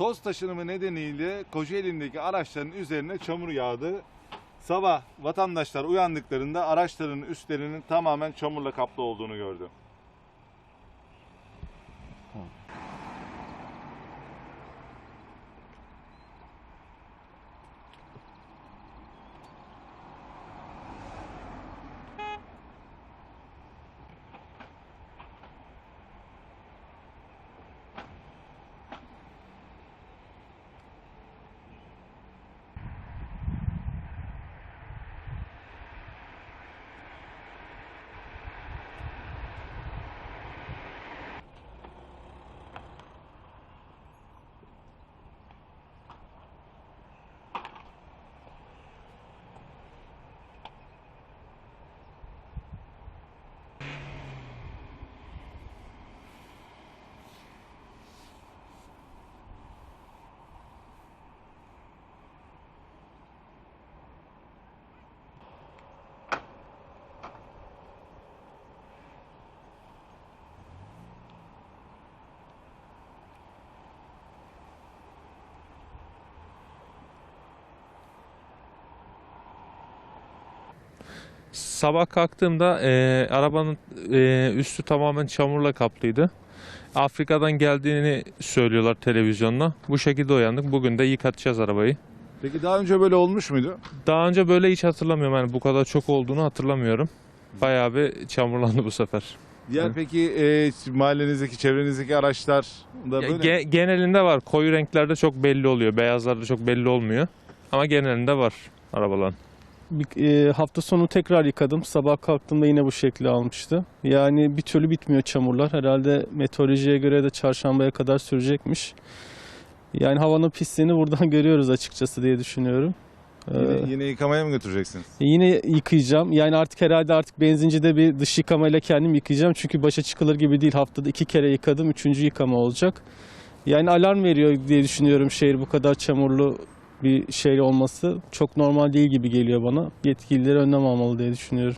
toz taşınımı nedeniyle Kocaeli'ndeki araçların üzerine çamur yağdı. Sabah vatandaşlar uyandıklarında araçların üstlerinin tamamen çamurla kaplı olduğunu gördü. Sabah kalktığımda e, arabanın e, üstü tamamen çamurla kaplıydı. Afrika'dan geldiğini söylüyorlar televizyonda. Bu şekilde uyandık. Bugün de yıkatacağız arabayı. Peki daha önce böyle olmuş muydu? Daha önce böyle hiç hatırlamıyorum. Yani bu kadar çok olduğunu hatırlamıyorum. Bayağı bir çamurlandı bu sefer. Diğer peki e, mahallenizdeki, çevrenizdeki araçlar da böyle ge- genelinde var. Koyu renklerde çok belli oluyor. Beyazlarda çok belli olmuyor. Ama genelinde var arabaların. Bir, e, hafta sonu tekrar yıkadım. Sabah kalktığımda yine bu şekli almıştı. Yani bir türlü bitmiyor çamurlar. Herhalde meteorolojiye göre de çarşambaya kadar sürecekmiş. Yani havanın pisliğini buradan görüyoruz açıkçası diye düşünüyorum. Ee, yine, yine yıkamaya mı götüreceksiniz? yine yıkayacağım. Yani artık herhalde artık benzincide bir dış yıkamayla kendim yıkayacağım. Çünkü başa çıkılır gibi değil. Haftada iki kere yıkadım. Üçüncü yıkama olacak. Yani alarm veriyor diye düşünüyorum şehir bu kadar çamurlu bir şehir olması. Çok normal değil gibi geliyor bana. Yetkililer önlem almalı diye düşünüyorum.